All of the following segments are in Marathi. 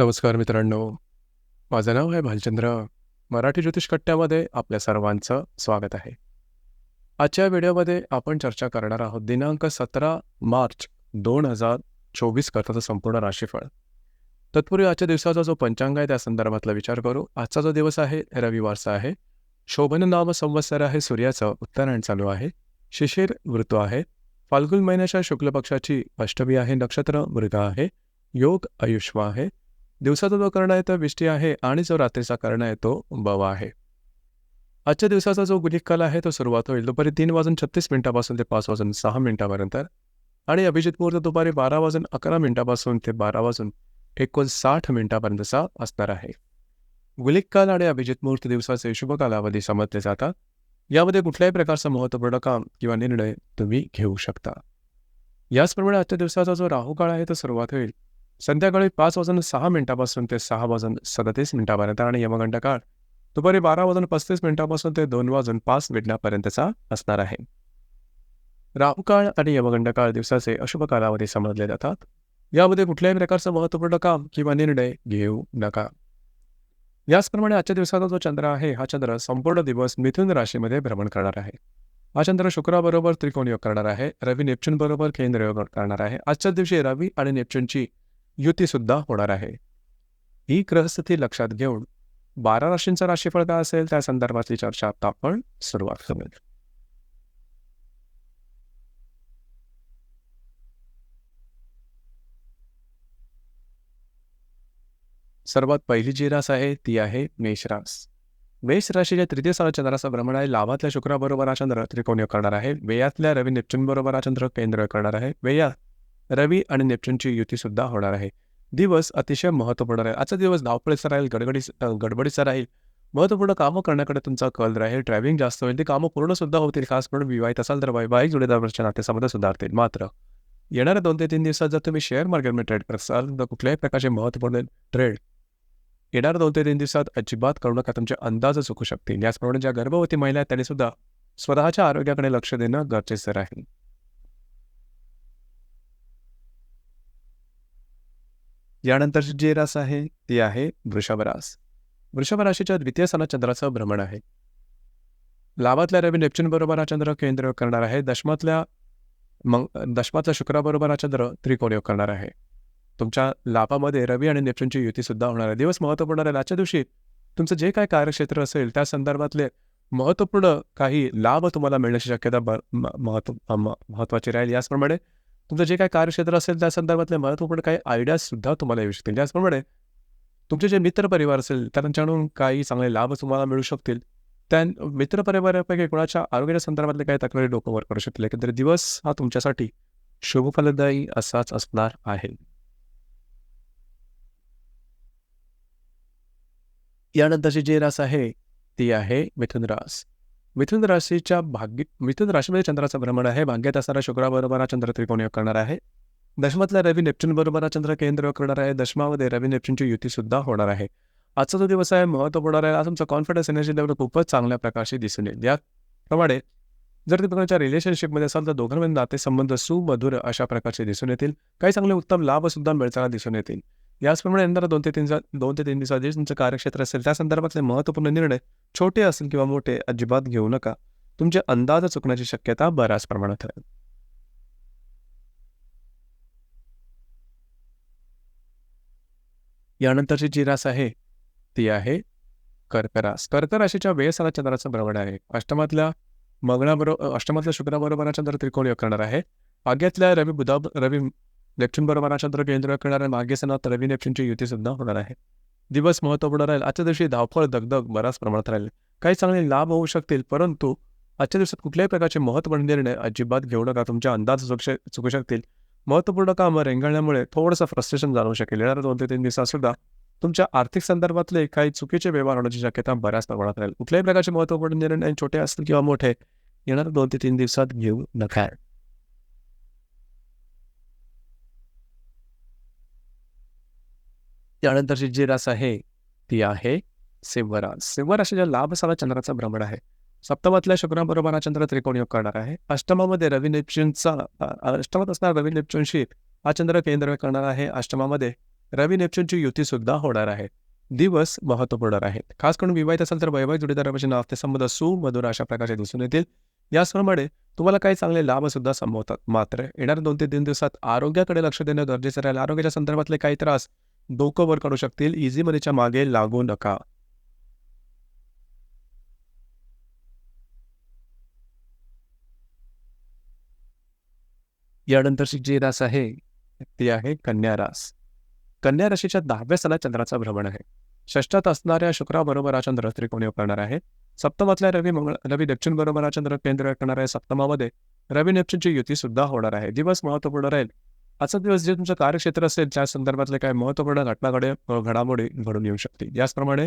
नमस्कार मित्रांनो. माझं नाव आहे भालचंद्र. मराठी ज्योतिष कट्ट्यामध्ये आपल्या सर्वांचं स्वागत आहे. आजच्या व्हिडिओमध्ये आपण चर्चा करणार आहोत दिनांक सतरा मार्च दोन हजार चोवीस करताचं संपूर्ण राशीफळ. तत्पूर्वी आजच्या दिवसाचा जो पंचांग आहे त्या संदर्भातला विचार करू. आजचा जो दिवस आहे रविवारचा आहे. शोभन नाम संवत्सर आहे सूर्याचं उत्तरायण चालू आहे. शिशिर ऋतू आहे. फाल्गुन महिन्याच्या शुक्ल पक्षाची अष्टमी आहे नक्षत्र मृग आहे. योग आयुष्मा आहे. दिवसाचा जो कर्ण आहे तो विष्टी आहे आणि जो रात्रीचा कर्ण आहे तो बवा आहे. आजच्या दिवसाचा जो गुलिक काल आहे तो सुरुवात होईल. दुपारी तीन वाजून छत्तीस मिनिटापासून ते पाच वाजून सहा मिनिटापर्यंत. आणि अभिजित मुहूर्त दुपारी बारा वाजून अकरा मिनिटापासून ते बारा वाजून एकोणसाठ मिनिटापर्यंतचा असणार आहे. गुलिक काल आणि अभिजित मुहूर्त दिवसाचे शुभ कालावधी समजले जातात यामध्ये कुठल्याही प्रकारचं महत्त्वपूर्ण काम किंवा निर्णय तुम्ही घेऊ शकता. याचप्रमाणे आजच्या दिवसाचा जो राहू काळ आहे तो सुरुवात होईल. संध्याकाळी पाच वाजून सहा मिनिटापासून ते सहा वाजून सदतीस मिनिटापर्यंत आणि यमगंड काळ दुपारी बारा वाजून पस्तीस मिनिटापासून ते दोन वाजून पाच मिनिटापर्यंतचा असणार आहे. राहू आणि यमगंड काळ दिवसाचे अशुभ कालावधी समजले जातात. यामध्ये कुठल्याही प्रकारचं महत्त्वपूर्ण काम किंवा निर्णय घेऊ नका. याचप्रमाणे आजच्या दिवसाचा जो चंद्र आहे हा चंद्र संपूर्ण दिवस मिथुन राशीमध्ये भ्रमण करणार आहे. हा चंद्र शुक्राबरोबर त्रिकोण योग करणार आहे रवी नेपच्यून बरोबर केंद्र योग करणार आहे. आजच्या दिवशी रवी आणि नेपच्यूनची युती सुद्धा होणार आहे. ही ग्रहस्थिती लक्षात घेऊन बारा राशींचा राशीफळ काय असेल? त्या संदर्भातली चर्चा आता आपण सुरुवात करूया. सर्वात पहिली जी रास आहे ती आहे मेष रास. मेष राशीच्या तृतीय साला चंद्राचा भ्रमण आहे. लाभातल्या शुक्राबरोबर हा चंद्र त्रिकोण करणार आहे. वेयातल्या रवी नेपच्यून बरोबर हा चंद्र केंद्र करणार आहे. वेयात रवी आणि नेपच्यूनची युती सुद्धा होणार आहे. दिवस अतिशय महत्त्वपूर्ण राहील. आजचा दिवस धावपळीचा राहील गडगडी गडबडीचा राहील. महत्त्वपूर्ण कामं करण्याकडे तुमचा कल राहील ड्रायव्हिंग जास्त होईल ती कामं पूर्ण सुद्धा होतील खास म्हणून विवाहित असाल तर वैवाहिक जोडीदाराच्या नातेसंबंध सुधारतील मात्र. येणाऱ्या दोन ते तीन दिवसात जर तुम्ही शेअर मार्केटमध्ये ट्रेड करत असाल तर कुठल्याही प्रकारचे महत्त्वपूर्ण ट्रेड येणाऱ्या दोन ते तीन दिवसात अजिबात करू नका तुमचे अंदाज चुकू शकतील. याचप्रमाणे ज्या गर्भवती महिला आहेत त्यांनी सुद्धा स्वतःच्या आरोग्याकडे लक्ष देणं गरजेचं राहील. यानंतरची जे रास आहे ते आहे वृषभ रास. वृषभ राशीच्या द्वितीय स्थानात चंद्राचं भ्रमण आहे. लाभातल्या रवी नेपच्यून बरोबर हा चंद्र केंद्र करणार आहे. दशमातल्या मग दशमातल्या शुक्राबरोबर हा चंद्र त्रिकोण योग करणार आहे. तुमच्या लाभामध्ये रवी आणि नेपच्यूनची युती सुद्धा होणार आहे. दिवस महत्त्वपूर्ण राहील. आजच्या दिवशी तुमचं जे काय कार्यक्षेत्र असेल त्या संदर्भातले महत्त्वपूर्ण काही लाभ तुम्हाला मिळण्याची शक्यता ब महत्त्व महत्त्वाची राहील. याचप्रमाणे तुमचं जे काय कार्यक्षेत्र असेल त्या संदर्भातले महत्त्वपूर्ण काही आयडियाज सुद्धा तुम्हाला येऊ शकतील. त्याचप्रमाणे तुमचे जे मित्रपरिवार असेल त्यांच्याकडून काही चांगले लाभ तुम्हाला मिळू शकतील. त्या मित्रपरिवारापैकी कोणाच्या आरोग्याच्या संदर्भातले काही तक्रारी डोकंवर करू शकतील. एकंदरीत दिवस हा तुमच्यासाठी शुभफलदायी असाच असणार आहे. यानंतरची जी रास आहे ती आहे मिथुन रास. मिथुन राशीच्या भाग्य मिथुन राशीमध्ये चंद्राचं भ्रमण आहे. भाग्यात असणारा शुक्राबरोबर हा चंद्र त्रिकोण योग करणार आहे. दशमातल्या रवी नेपच्यून बरोबर हा चंद्र केंद्र योग करणार आहे. दशमामध्ये रवी नेपच्यूनची युती सुद्धा होणार आहे. आजचा जो दिवस आहे महत्त्वपूर्ण आहे. आज तुमचा कॉन्फिडन्स एनर्जी लेवल खूपच चांगल्या प्रकारची दिसून येईल. याप्रमाणे जर तुम्ही कोणाच्या रिलेशनशिपमध्ये असाल तर दोघांमध्ये नातेसंबंध सुमधुर अशा प्रकारचे दिसून येतील. काही चांगले उत्तम लाभ सुद्धा मिळताना दिसून येतील. याचप्रमाणे यंदा दोन ते तीन दोन ते तीन दिवसात जे तुमचं कार्यक्षेत्र असेल त्या संदर्भातले महत्त्वपूर्ण निर्णय छोटे असेल किंवा मोठे अजिबात घेऊ नका. तुमचे अंदाज चुकण्याची शक्यता बऱ्याच प्रमाणात राहील यानंतरची जी रास आहे ती आहे कर्करास कर्क राशीच्या वेळेसाला चंद्राचं भ्रमण आहे. अष्टमातल्या मगणाबरोबर अष्टमातल्या शुक्राबरोबर चंद्र त्रिकोण योग करणार आहे. आग्यातल्या रवी बुधा रवी नेपच्यून बरोबर केंद्र करणार मागे सणात रवी नेपच्यूनची युती सुद्धा होणार आहे. दिवस महत्त्वपूर्ण राहील. आजच्या दिवशी धावफळ दगदग बऱ्याच प्रमाणात राहील. काही चांगले लाभ होऊ शकतील परंतु आजच्या दिवसात कुठल्याही प्रकारचे महत्त्वपूर्ण निर्णय अजिबात घेऊ नका. तुमच्या अंदाज चुकू शकतील. महत्त्वपूर्ण कामं रेंगाळण्यामुळे थोडंसं फ्रस्ट्रेशन जाणवू शकेल. येणाऱ्या दोन ते तीन दिवसात सुद्धा तुमच्या आर्थिक संदर्भातले काही चुकीचे व्यवहार होण्याची शक्यता बऱ्याच प्रमाणात राहील. कुठल्याही प्रकारचे महत्त्वपूर्ण निर्णय छोटे असतील किंवा मोठे येणाऱ्या दोन ते तीन दिवसात घेऊ नका. त्यानंतरची जी रास आहे ती आहे सिंहरास सिंहराशी ज्या लाभसाला चंद्राचा भ्रमण आहे. सप्तमातल्या शुक्राबरोबर हा चंद्र त्रिकोण योग करणार आहे. अष्टमामध्ये रवी नेपच्यूनचा अष्टमात असणारा रवी नेपच्यूनशी हा चंद्र केंद्र करणार आहे. अष्टमामध्ये रवी नेपच्यूनची युती सुद्धा होणार आहे. दिवस महत्त्वपूर्ण आहेत. खास करून विवाहित असेल तर वैवाहिक जोडीदारापासून नातेसंबंध सुमधुर अशा प्रकारचे दिसून येतील. याचप्रमाणे तुम्हाला काही चांगले लाभ सुद्धा संभवतात. मात्र येणाऱ्या दोन ते तीन दिवसात आरोग्याकडे लक्ष देणं गरजेचं राहील. आरोग्याच्या संदर्भातले काही त्रास डोकं वर काढू शकतील. इझी मनीच्या मागे लागू नका. यानंतरची जी रास आहे. ती आहे कन्या रास कन्या राशीच्या दहाव्या सणात चंद्राचा भ्रमण आहे. षष्ठात असणाऱ्या शुक्राबरोबर हा चंद्र त्रिकोणयोग करणार आहे. सप्तमातल्या रवी मंगळ रवी दक्षिण बरोबर हा चंद्र केंद्र करणार आहे. सप्तमामध्ये रवी नेपच्यूनची युती सुद्धा होणार आहे. दिवस महत्त्वपूर्ण राहील. आजचा दिवस जे तुमचं कार्यक्षेत्र असेल त्या संदर्भातले काही महत्त्वपूर्ण घटनाकडे घडामोडी घडून येऊ शकते. याचप्रमाणे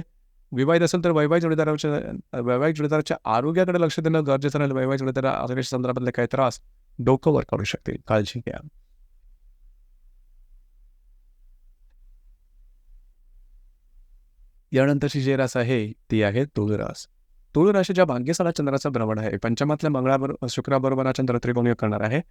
विवाहित असेल तर वैवाहिक जोडीदाराच्या वैवाहिक जोडीदाराच्या आरोग्याकडे लक्ष देणं गरजेचं राहील. वैवाहिक जोडीदारा आरोग्याच्या संदर्भातले काही त्रास डोकं वर काढू काळजी घ्या. यानंतरची जी रास आहे ती आहे तुळरास तुळ राशीच्या भाग्यसाला चंद्राचं भ्रमण आहे पंचमातल्या मंगळाबरोबर शुक्राबरोबर हा चंद्र त्रिकोणीय करणार आहे.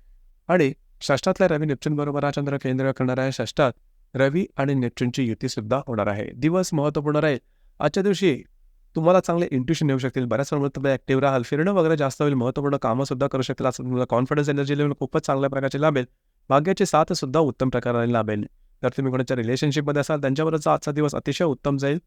आणि षष्टातल्या रवी नेपच्यून बरोबर हा चंद्र केंद्र करणार आहे षष्ठात रवी आणि नेपच्यूनची युती सुद्धा होणार आहे. दिवस महत्त्वपूर्ण राहील. आजच्या दिवशी तुम्हाला चांगले इंट्युशन येऊ शकतील. बऱ्याच प्रमाणात तुम्ही ऍक्टिव्ह राहाल. फिरणं वगैरे जास्त होईल. महत्त्वपूर्ण कामं सुद्धा करू शकतील. असं तुम्हाला कॉन्फिडन्स एनर्जी लेवल खूपच चांगल्या प्रकारचे लाभेल. भाग्याची साथ सुद्धा उत्तम प्रकारे लाभेल. जर तुम्ही कोणाच्या रिलेशनशिपमध्ये असाल त्यांच्याबरोबरचा आजचा दिवस अतिशय उत्तम जाईल.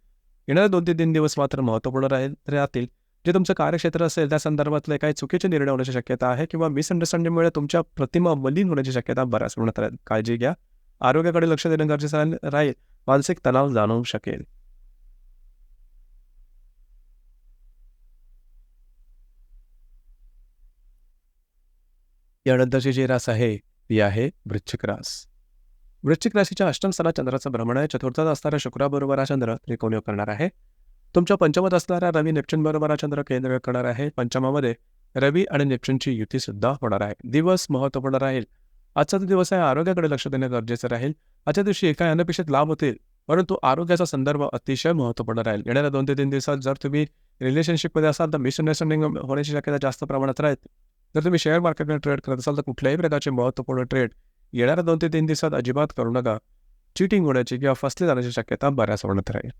येणारे दोन ते तीन दिवस मात्र महत्त्वपूर्ण राहील राहतील. जे तुमचं कार्यक्षेत्र असेल त्या संदर्भातले काही चुकीचे निर्णय होण्याची शक्यता आहे किंवा मिसअंडरस्टँडिंगमुळे तुमच्या प्रतिमा मलिन होण्याची शक्यता बऱ्याच प्रमाणात काळजी घ्या. आरोग्याकडे लक्ष देणं गरजेचं राहील मानसिक तणाव जाणवू शकेल. यानंतरची जी रास आहे ती आहे वृश्चिक रास. वृश्चिक राशीच्या अष्टम स्थानात चंद्राचं भ्रमण आहे. चतुर्थात असणाऱ्या शुक्राबरोबर हा चंद्र त्रिकोणीय करणार आहे. तुमच्या पंचमात असणाऱ्या रवी नेपच्यून बरोबर हा चंद्र केंद्र करणार आहे. पंचमामध्ये रवी आणि नेपच्यूनची युती सुद्धा होणार आहे. दिवस महत्त्वपूर्ण राहील. आजचा दिवस आहे आरोग्याकडे लक्ष देणं गरजेचं राहील. आजच्या दिवशी एका अनपेक्षित लाभ होतील परंतु आरोग्याचा संदर्भ अतिशय महत्त्वपूर्ण राहील. येणाऱ्या दोन ते तीन दिवसात जर तुम्ही रिलेशनशिपमध्ये असाल तर मिसअंडरस्टँडिंग होण्याची शक्यता जास्त प्रमाणात राहील. जर तुम्ही शेअर मार्केटमध्ये ट्रेड करत असाल तर कुठल्याही प्रकारचे महत्त्वपूर्ण ट्रेड येणाऱ्या दोन ते तीन दिवसात अजिबात करू नका. चिटिंग होण्याची किंवा फसले जाण्याची शक्यता बऱ्याच प्रमाणात राहील.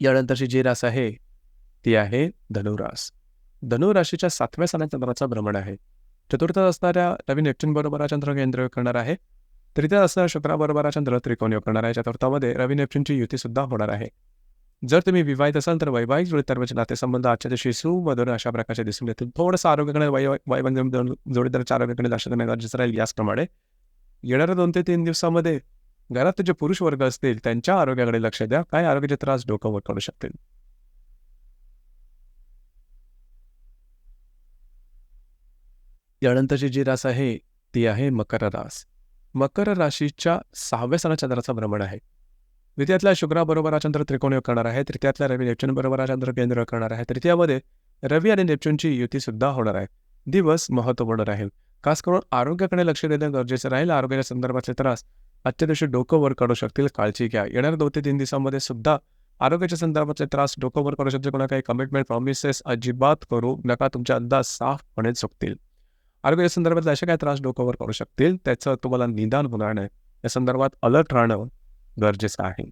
यानंतरची जी रास आहे ती आहे धनुरास. धनुराशीच्या सातव्या सणात चंद्राचा भ्रमण आहे. चतुर्थात असणाऱ्या नवीन नेपच्यून बरोबर चंद्र केंद्र करणार आहे. तृतीयात असणाऱ्या शुक्राबरोबर चंद्र त्रिकोण योग करणार आहे. चतुर्थामध्ये रवी नेपच्यूनची युती सुद्धा होणार आहे. जर तुम्ही विवाहित असाल तर वैवाहिक जोडीदारांचे म्हणजे नातेसंबंध आजच्या दिवशी सुमधुर अशा प्रकारचे दिसून येतील. थोडंसं आरोग्याकडे वैवाहिक जोडीदाराच्या आरोग्याकडे लक्ष देण्यात गरजेचं राहील याचप्रमाणे. येणाऱ्या दोन ते तीन दिवसामध्ये घरात जे पुरुष वर्ग असतील त्यांच्या आरोग्याकडे लक्ष द्या. काय आरोग्याचे त्रास डोकावर करू शकतील? यानंतरची जी रास आहे ती आहे मकर रास. मकर राशीच्या सहाव्या सणा चंद्राचा भ्रमण आहे. द्वितीयातल्या शुक्राबरोबर हा चंद्र त्रिकोण करणार आहे. तृतीयातल्या रवी नेपच्यून बरोबर हा चंद्र केंद्र करणार आहे. तृतीयामध्ये रवी आणि नेपच्यूनची युती सुद्धा होणार आहे. दिवस महत्त्वपूर्ण राहील. खास करून आरोग्याकडे लक्ष देणं गरजेचं राहील. आरोग्याच्या संदर्भातले त्रास आजच्या दिवशी डोकं वर काढू शकतील काळजी घ्या. येणाऱ्या दोन ते तीन दिवसांमध्ये सुद्धा आरोग्याच्या संदर्भातले त्रास डोकं वर करू शकतील कोणा काही कमिटमेंट प्रॉमिसेस अजिबात करू नका. तुमच्या अंदाज साफपणे चुकतील आरोग्याच्या संदर्भात असे काय त्रास डोकं वर करू शकतील त्याचं तुम्हाला निदान होणार नाही. या संदर्भात अलर्ट राहणं गरजेचं आहे.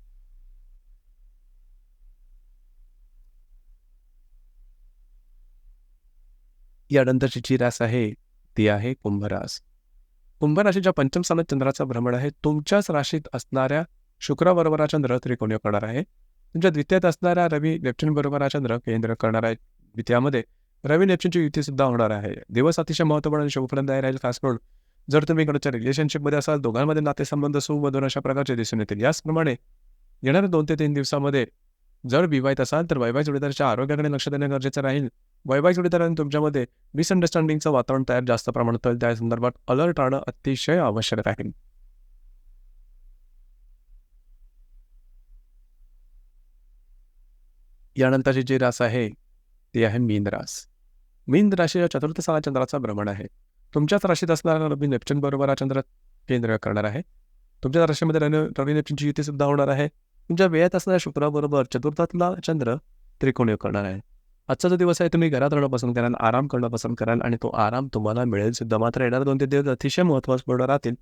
यानंतरची जी रास आहे ती आहे कुंभरास. कुंभ राशीच्या पंचम स्थानात चंद्राचा भ्रमण आहे तुमच्याच राशीत असणाऱ्या शुक्राबरोबर चंद्र त्रिकोणी करणार आहे? तुमच्या द्वितीयात असणाऱ्या रवी नेपच्यून बरोबर चंद्र केंद्र करणार आहे द्वितीयामध्ये रवी नेपच्यूनची युती सुद्धा होणार आहे. दिवस अतिशय महत्त्वपूर्ण आणि शुभपर्यंत राहील खास करून जर तुम्ही इकडच्या रिलेशनशिपमध्ये असाल दोघांमध्ये नातेसंबंध सुमधून अशा प्रकारचे दिसून येतील. याचप्रमाणे येणाऱ्या दोन ते तीन दिवसामध्ये जर विवाहित असाल तर वैवाहिक जोडीदाराच्या आरोग्याकडे लक्ष देणं गरजेचं राहील. वैवाहिक जोडीदारांनी तुमच्यामध्ये मिसअंडरस्टँडिंगचं वातावरण तयार जास्त प्रमाणात होईल. त्या संदर्भात अलर्ट राहणं अतिशय आवश्यक आहे. यानंतरची जी रास आहे ती आहे मीन रास. मीन राशी चतुर्थ साला चंद्राचा भ्रमण आहे. तुमच्याच राशीत असणारा रवी नेपच्यून बरोबर हा चंद्र केंद्र करणार आहे. तुमच्या राशीमध्ये रवी नेपच्यूनची युती सुद्धा होणार आहे. तुमच्या वेळात असणाऱ्या शुक्राबरोबर चतुर्थातला चंद्र त्रिकोणीय करणार आहे. आजचा जो दिवस आहे तुम्ही घरात राहणं पसंत कराल आराम करणं पसंत कराल आणि तो आराम तुम्हाला मिळेल सुद्धा. मात्र येणार दोन तीन दिवस अतिशय महत्त्वपूर्ण राहतील.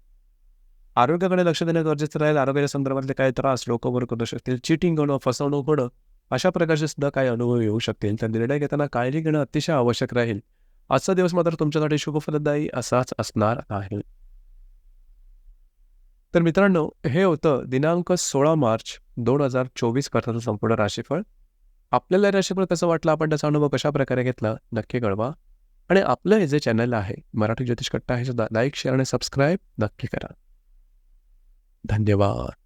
आरोग्याकडे लक्ष देणं गरजेचं राहील. आरोग्याच्या संदर्भातले काही त्रास लोक वर करू शकतील. चिटिंग होणं फसवणूक होणं अशा प्रकारचे सुद्धा काही अनुभव येऊ शकतील. तर निर्णय घेताना काळजी घेणं अतिशय आवश्यक राहील. आजचा दिवस मात्र तुमच्यासाठी शुभफलदायी असाच असणार आहे. तर मित्रांनो हे होतं दिनांक सोळा मार्च दोन हजार चोवीस करताचं संपूर्ण राशीफळ. आपल्याला हे कसं वाटलं? आपण त्याचा अनुभव कशा प्रकारे घेतला? नक्की कळवा. आणि आपलं हे जे चॅनल आहे मराठी ज्योतिष कट्टा हे सुद्धा लाईक शेअर आणि सबस्क्राईब नक्की करा. धन्यवाद.